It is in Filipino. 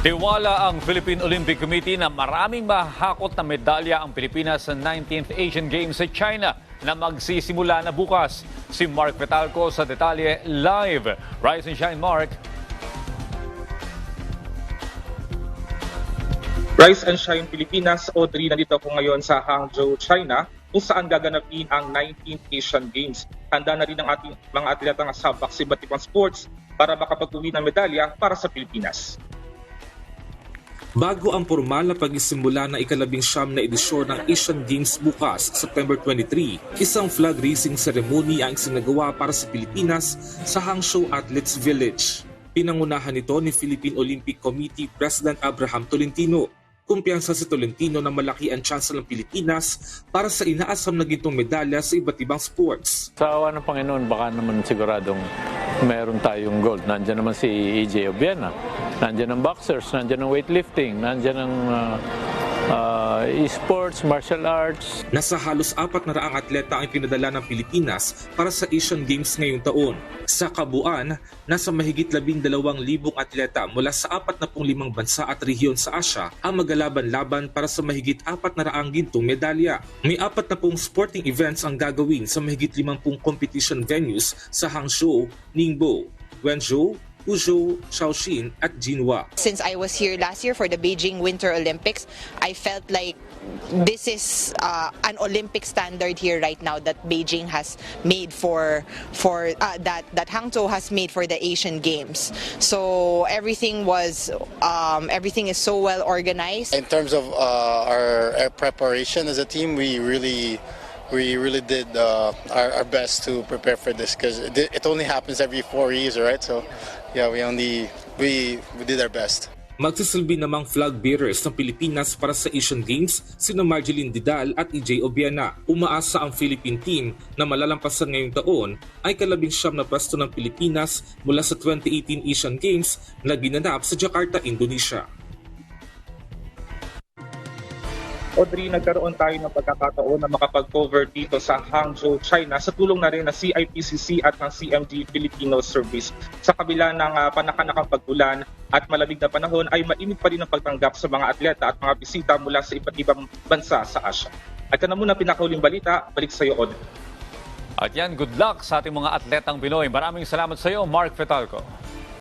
Tiwala ang Philippine Olympic Committee na maraming mahakot na medalya ang Pilipinas sa 19th Asian Games sa China na magsisimula na bukas. Si Mark Petalco sa detalye live. Rise and shine, Mark. Rise and Shine Pilipinas, Audrey, nandito ako ngayon sa Hangzhou, China, kung saan gaganapin ang 19th Asian Games. Handa na rin ang ating mga atleta sa iba't ibang sports para makapag-uwi ng medalya para sa Pilipinas. Bago ang formal na pagsisimula ng ikalabing siyam na edisyon ng Asian Games bukas, September 23, isang flag raising ceremony ang isinagawa para sa Pilipinas sa Hangzhou Athletes Village. Pinangunahan nito ni Philippine Olympic Committee President Abraham Tolentino. Kumpiyansa si Tolentino na malaki ang tsansa ng Pilipinas para sa inaasam na gintong medalya sa iba't ibang sports. Sa awa ng Panginoon, baka naman siguradong meron tayong gold. Nandiyan naman si EJ Obiena. Nandiyan ang boxers, nandiyan ang weightlifting, nandiyan ang uh, uh, esports, martial arts. Nasa halos apat na raang atleta ang pinadala ng Pilipinas para sa Asian Games ngayong taon. Sa kabuuan, nasa mahigit labing dalawang libong atleta mula sa apat na pong limang bansa at rehiyon sa Asya ang magalaban-laban para sa mahigit apat na raang gintong medalya. May apat na pong sporting events ang gagawin sa mahigit limampung competition venues sa Hangzhou, Ningbo, Wenzhou, Uzhou, Shaoxing at Jinhua. Since I was here last year for the Beijing Winter Olympics, I felt like this is uh, an Olympic standard here right now that Beijing has made for for uh, that that Hangzhou has made for the Asian Games. So everything was um, everything is so well organized. In terms of uh, our, our preparation as a team, we really we really did uh, our, our best to prepare for this because it, it only happens every four years, right? So, yeah, we only we we did our best. Magsisilbi namang flag bearers ng Pilipinas para sa Asian Games sina Marjeline Didal at EJ Obiana. Umaasa ang Philippine team na malalampasan ngayong taon ay kalabing siyam na pwesto ng Pilipinas mula sa 2018 Asian Games na ginanap sa Jakarta, Indonesia. Audrey, nagkaroon tayo ng pagkakataon na makapag-cover dito sa Hangzhou, China sa tulong na rin ng CIPCC at ng CMG Filipino Service. Sa kabila ng uh, panakanakang pagbulan at malamig na panahon ay mainit pa rin ang pagtanggap sa mga atleta at mga bisita mula sa iba't ibang bansa sa Asia. At yan na muna pinakauling balita. Balik sa iyo, Audrey. At yan, good luck sa ating mga atletang Pinoy. Maraming salamat sa iyo, Mark Petalco.